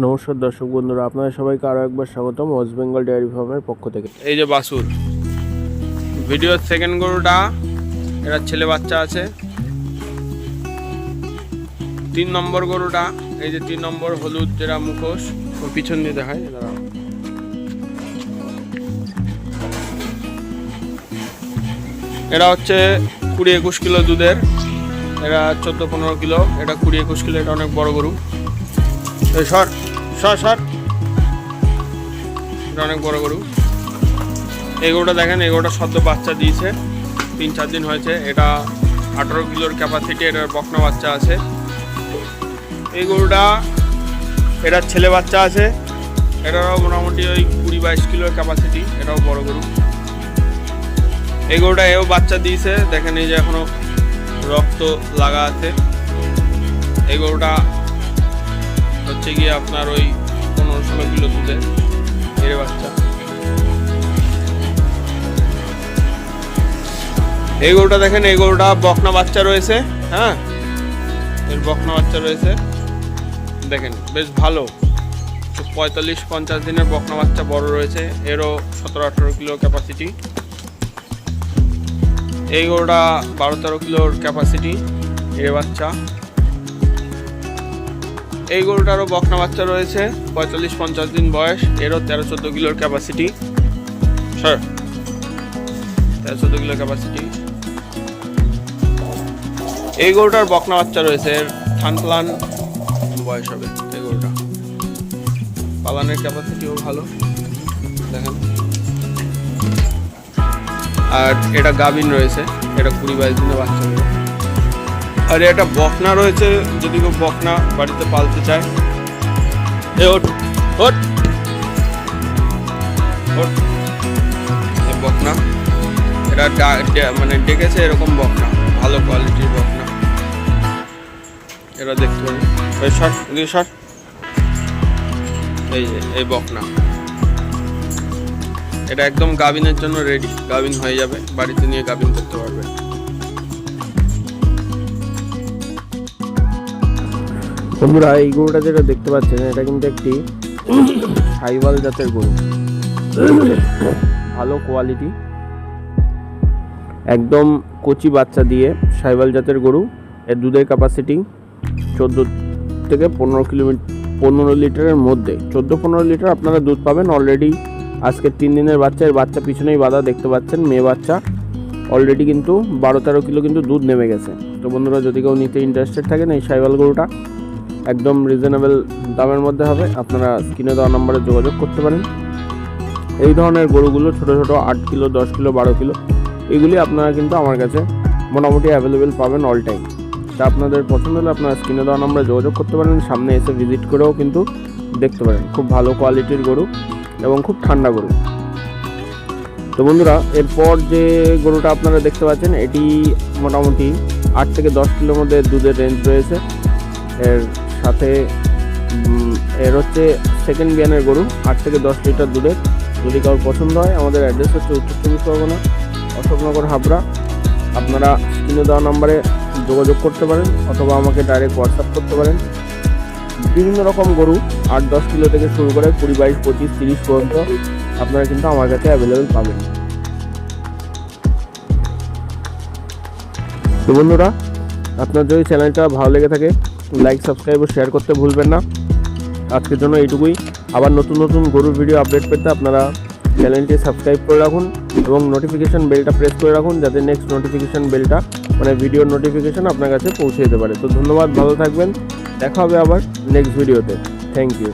নমস্কার দর্শক বন্ধুরা, আপনাদের সবাইকে আরও একবার স্বাগতম ওয়েস্ট বেঙ্গল ডেয়ারি ফার্মের পক্ষ থেকে। এই যে বাসুর, ভিডিওর সেকেন্ড গরুটা এটা ছেলে বাচ্চা আছে। তিন নম্বর গরুটা, এই যে তিন নম্বর হলুদ যেটা মুখোশ ওর পিছন দিয়ে দেখায়। এটা হচ্ছে কুড়ি একুশ কিলো দুধের, এরা চোদ্দ পনেরো কিলো, এটা কুড়ি একুশ কিলো, এটা অনেক বড় গরু। সর সর সর। এটা অনেক বড় গরু। এই গরুটা দেখেন, এই গরুটা সদ্য বাচ্চা দিয়েছে। তিন, চার দিন হয়েছে। এটা আঠারো কিলোর ক্যাপাসিটি এটার বকনা বাচ্চা আছে। এই গরুটা, এটার ছেলে বাচ্চা আছে। এটারও মোটামুটি ওই কুড়ি, বাইশ কিলোর ক্যাপাসিটি এটাও বড় গরু। এই গরুটা এও বাচ্চা দিয়েছে। দেখেন এই যে এখনও রক্ত লাগা আছে। এই গরুটা হচ্ছে গিয়ে আপনার ওই পনেরো ষোলো কিলো দুধে এর বাচ্চা। এই গরুটা দেখেন, এই গরুটা বকনা বাচ্চা রয়েছে হ্যাঁ? এর বকনা বাচ্চা রয়েছে। দেখেন, বেশ ভালো। পঁয়তাল্লিশ, পঞ্চাশ দিনের বকনা বাচ্চা বড় রয়েছে, এরও সতেরো, আঠেরো কিলো ক্যাপাসিটি এই গরুটা বারো, তেরো কিলোর ক্যাপাসিটি এর বাচ্চা। এই গরুটারও বকনা বাচ্চা রয়েছে। পঁয়তাল্লিশ, পঞ্চাশ দিন বয়স। এরও তেরো, চোদ্দ কিলোর ক্যাপাসিটি স্যার তেরো, চোদ্দ কিলোর ক্যাপাসিটি এই গরুটার বকনা বাচ্চা রয়েছে। এর থান প্লান বয়স হবে এই গরুটা। পালানের ক্যাপাসিটিও ভালো। দেখেন। আর এটা গাভিন রয়েছে। এটা কুড়ি বাইশ দিনের বাচ্চা। দেবে আর এটা বকনা রয়েছে, যদি কেউ বকনা বাড়িতে পালতে চায়। এ, ওঠ ওঠ। এ বকনা। এটা মানে ডেকেছে এরকম বকনা, ভালো কোয়ালিটির বকনা। এটা দেখতে পাবেন ওই সর, এদিকে সর। এই যে, এই বকনা। এটা একদম গাভিনের জন্য রেডি গাভিন হয়ে যাবে, বাড়িতে নিয়ে গাভিন করতে পারবে। বন্ধুরা, এই গরুটা যেটা দেখতে পাচ্ছেন, এটা কিন্তু একটি সাইওয়াল জাতের গরু। ভালো কোয়ালিটি একদম কচি বাচ্চা দিয়ে সাইওয়াল জাতের গরু। এর দুধের ক্যাপাসিটি চোদ্দ থেকে পনেরো কিলোমিটার পনেরো লিটারের মধ্যে। চোদ্দ পনেরো লিটার আপনারা দুধ পাবেন। অলরেডি আজকে তিন দিনের বাচ্চা, এর বাচ্চা পিছনেই বাঁধা দেখতে পাচ্ছেন, মেয়ে বাচ্চা। অলরেডি কিন্তু বারো তেরো কিলো কিন্তু দুধ নেমে গেছে। তো বন্ধুরা, যদি কেউ নিতে ইন্টারেস্টেড থাকেন এই সাইওয়াল গরুটা একদম রিজনেবল দামের মধ্যে হবে। আপনারা স্ক্রিনে দেওয়া নম্বরে যোগাযোগ করতে পারেন। এই ধরনের গরুগুলো ছোট ছোট আট কিলো, দশ কিলো, বারো কিলো, এগুলি আপনারা কিন্তু আমার কাছে মোটামুটি অ্যাভেলেবেল পাবেন অল টাইম তা আপনাদের পছন্দ হলে আপনারা স্ক্রিনে দেওয়া নম্বরে যোগাযোগ করতে পারেন, সামনে এসে ভিজিট করেও কিন্তু দেখতে পারেন। খুব ভালো কোয়ালিটির গরু এবং খুব ঠান্ডা গরু। তো বন্ধুরা, এরপর যে গরুটা আপনারা দেখতে পাচ্ছেন, এটি মোটামুটি আট থেকে দশ কিলোর মধ্যে দুধের রেঞ্জ রয়েছে। এর সাথে এর হচ্ছে সেকেন্ড বিয়ানের গরু, আট থেকে দশ লিটার দুধের। যদি কারোর পছন্দ হয়, আমাদের অ্যাড্রেস হচ্ছে উত্তর চব্বিশ পরগনা, অশোকনগর, হাবড়া। আপনারা স্ক্রিনে দেওয়া নাম্বারে যোগাযোগ করতে পারেন, অথবা আমাকে ডাইরেক্ট হোয়াটসঅ্যাপ করতে পারেন। বিভিন্ন রকম গরু, আট, দশ কিলো থেকে শুরু করে কুড়ি, বাইশ, পঁচিশ, তিরিশ পর্যন্ত আপনারা কিন্তু আমার কাছে অ্যাভেলেবেল পাবেন। তো বন্ধুরা, আপনার যদি চ্যানেলটা ভালো লেগে থাকে লাইক সাবস্ক্রাইব ও শেয়ার করতে ভুলবেন না। আজকের জন্য এইটুকুই। আবার নতুন নতুন গরুর ভিডিও আপডেট পেতে আপনারা চ্যানেলটি সাবস্ক্রাইব করে রাখুন এবং নোটিফিকেশান বেলটা প্রেস করে রাখুন যাতে নেক্সট নোটিফিকেশান বেলটা মানে ভিডিওর নোটিফিকেশান আপনার কাছে পৌঁছে যেতে পারে। তো ধন্যবাদ, ভালো থাকবেন। দেখা হবে আবার নেক্সট ভিডিওতে থ্যাংক ইউ